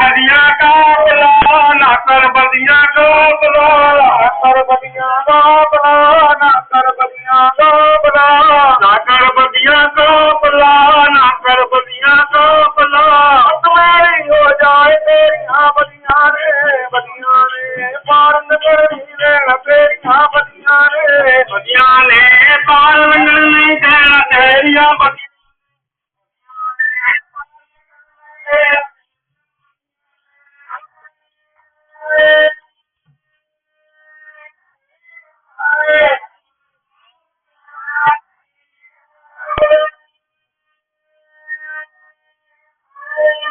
बदिया का बुला नाकर बदिया का बुला नाकर बदिया का बुला नाकर बदिया का बुला नाकर बदिया का बुला नाकर बदिया का बुला। तुम्हारी हो जाए तेरी हाँ रे, बदिया रे, पारन कर रे, तेरी हाँ रे। बदिया ने पारन नहीं देना तेरिया बदिया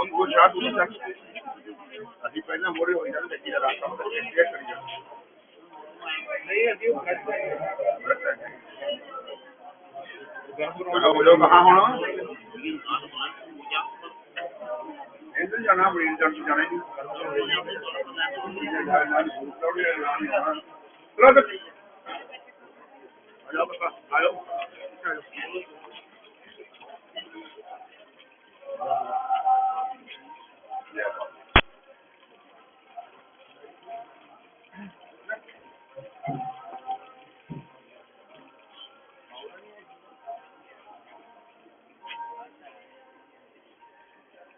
ಒಂದು ಗುಜರಾತ್ ಉಡಿಶಾ अभी पहले मोरे हो जाते हैं इधर आता हूँ तो इंडिया कर जाते नहीं अभी ब्लड ब्लड लोग लोग कहाँ होना इधर जाना पड़ेगा इधर से जाना ही चलो तो